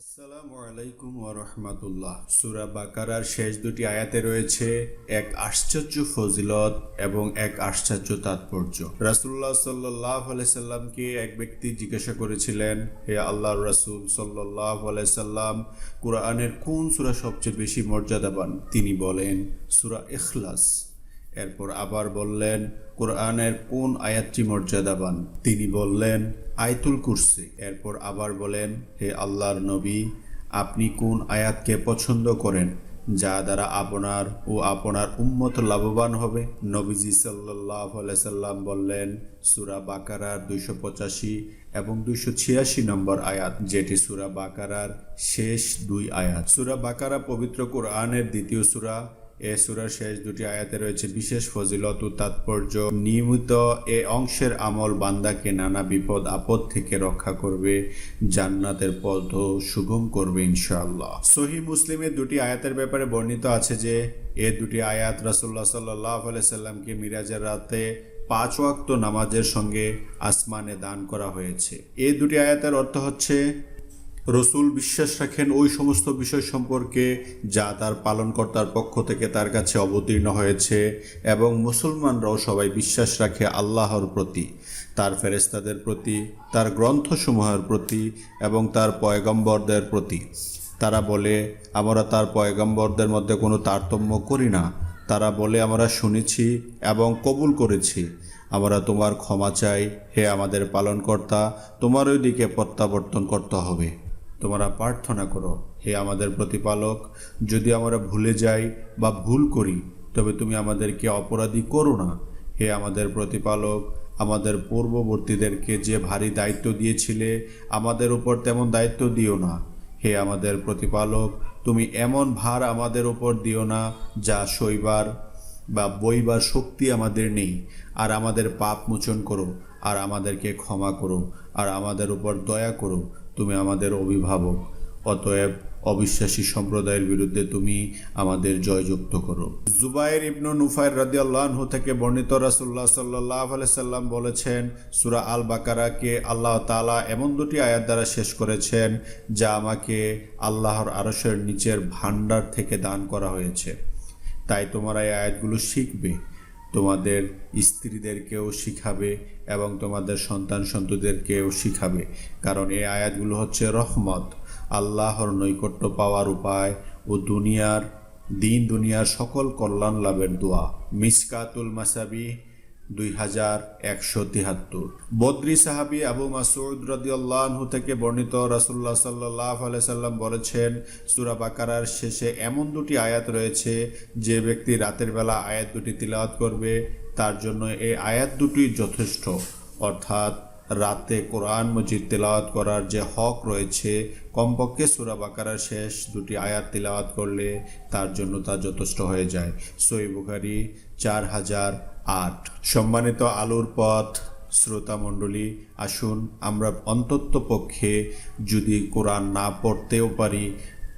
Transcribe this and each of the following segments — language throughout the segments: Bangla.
আসসালামু আলাইকুম ওরহমাতুল্লাহ সুরা বাকারার শেষ দুটি আয়াতে রয়েছে, এক আশ্চর্য ফজিলত এবং এক আশ্চর্য তাৎপর্য। রাসুল্লাহ সাল্লাহ সাল্লামকে এক ব্যক্তি জিজ্ঞাসা করেছিলেন, হে আল্লাহ রাসুল সাল্লাহ সাল্লাম, কোরআনের কোন সুরা সবচেয়ে বেশি মর্যাদাবান? তিনি বলেন, সুরা ইখলাস। এরপর আবার বললেন, কোরআনের কোন আয়াতটি মর্যাদাবান? তিনি বললেন, আয়তুল কুরসি। এরপর আবার বলেন, হে আল্লাহর নবী, আপনি কোন আয়াতকে পছন্দ করেন, যা দ্বারা আপনার ও আপনার উম্মত লাভবান হবে? নবীজি সাল্লাহ সাল্লাম বললেন, সুরা বাকারার দুইশো পঁচাশি এবং দুইশো ছিয়াশি নম্বর আয়াত, যেটি সুরা বাকারার শেষ দুই আয়াত। সুরা বাকারা পবিত্র কোরআনের দ্বিতীয় সুরা এ সুরার শেষ দুটি আয়াতে রয়েছে, বিশেষ ফজিলত ও তাৎপর্য, নিয়মিত এ অংশের আমল বান্দাকে নানা বিপদ, আপদ থেকে রক্ষা করবে, জান্নাতের পথ সুগম করবে ইনশাআল্লাহ। সহি মুসলিমের দুটি আয়াতের ব্যাপারে বর্ণিত আছে যে, এ দুটি আয়াত রাসুল্লাহ সাল্লাহ সাল্লামকে মিরাজের রাতে পাঁচ ওয়াক্ত নামাজের সঙ্গে আসমানে দান করা হয়েছে। এ দুটি আয়াতের অর্থ হচ্ছে রসুল বিশ্বাস রাখেন ওই সমস্ত বিষয় সম্পর্কে যা তার পালনকর্তার পক্ষ থেকে তার কাছে অবতীর্ণ হয়েছে এবং মুসলমানরাও সবাই বিশ্বাস রাখে আল্লাহর প্রতি, তার ফেরেস্তাদের প্রতি, তার গ্রন্থসমূহের প্রতি এবং তার পয়গম্বরদের প্রতি। তারা বলে, আমরা তার পয়গম্বরদের মধ্যে কোনো তারতম্য করি না। তারা বলে, আমরা শুনেছি এবং কবুল করেছি। আমরা তোমার ক্ষমা চাই। হে আমাদের পালনকর্তা, তোমার ওই দিকে প্রত্যাবর্তন করতে হবে। তোমরা প্রার্থনা করো, হে আমাদের প্রতিপালক, যদি আমরা ভুলে যাই বা ভুল করি, তবে তুমি আমাদেরকে অপরাধী করো না। হে আমাদের প্রতিপালক, আমাদের পূর্ববর্তীদেরকে যে ভারী দায়িত্ব দিয়েছিলে, আমাদের উপর তেমন দায়িত্ব দিও না। হে আমাদের প্রতিপালক, তুমি এমন ভার আমাদের উপর দিও না, যা শৈবার বা বইবার শক্তি আমাদের নেই। আর আমাদের পাপ মোচন করো আর আমাদেরকে ক্ষমা করো আর আমাদের উপর দয়া করো তুমি আমাদের অভিভাবক। অতএব অবিশ্বাসী সম্প্রদায়ের বিরুদ্ধে তুমি আমাদের জয়যুক্ত করো। জুবাইর ইবনু নুফাইর রাদিয়াল্লাহু থেকে বর্ণিত রাসুল্লাহ সাল্লাহ সাল্লাম বলেছেন, সুরা আল বাকারাকে আল্লাহ তালা এমন দুটি আয়াত দ্বারা শেষ করেছেন, যা আমাকে আল্লাহর আরসের নিচের ভাণ্ডার থেকে দান করা হয়েছে। তাই তোমরা এই আয়াতগুলো শিখবে। তোমাদের স্ত্রীদেরকেও শিখাবে এবং তোমাদের সন্তান সন্ততিদেরকেও শিখাবে। কারণ এই আয়াতগুলো হচ্ছে রহমত। আল্লাহর নৈকট্য পাওয়ার উপায় ও দুনিয়ার, দিন দুনিয়ার সকল কল্যাণ লাভের দোয়া। মিসকাতুল মাসাবি দুই হাজার একশো তিহাত্তর। বদ্রি সাহাবি আবু মাসুদ রদিউল্লাহু থেকে বর্ণিত রাসুল্লাহ সাল্লাহ সাল্লাম বলেছেন, সুরা বাকারার শেষে এমন দুটি আয়াত রয়েছে, যে ব্যক্তি রাতের বেলা আয়াত দুটি তিলাওয়াত করবে, তার জন্য এই আয়াত দুটি যথেষ্ট। অর্থাৎ রাতে কোরআন মজিদ তেলাওয়াত করার যে হক রয়েছে, কমপক্ষে সুরা বাকারার শেষ দুটি আয়াত তেলাওয়াত করলে তার জন্য তা যথেষ্ট হয়ে যায়। সই বুখারি চার হাজার আট। সম্মানিত আলোর পথ, শ্রোতা মণ্ডলী, আসুন আমরা অন্তত পক্ষে যদি কোরআন না পড়তেও পারি,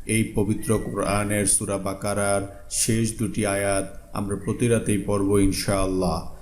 এই পবিত্র কোরআনের সুরা বাকারার শেষ দুটি আয়াত আমরা প্রতি রাতেই পড়ব ইনশাআল্লাহ।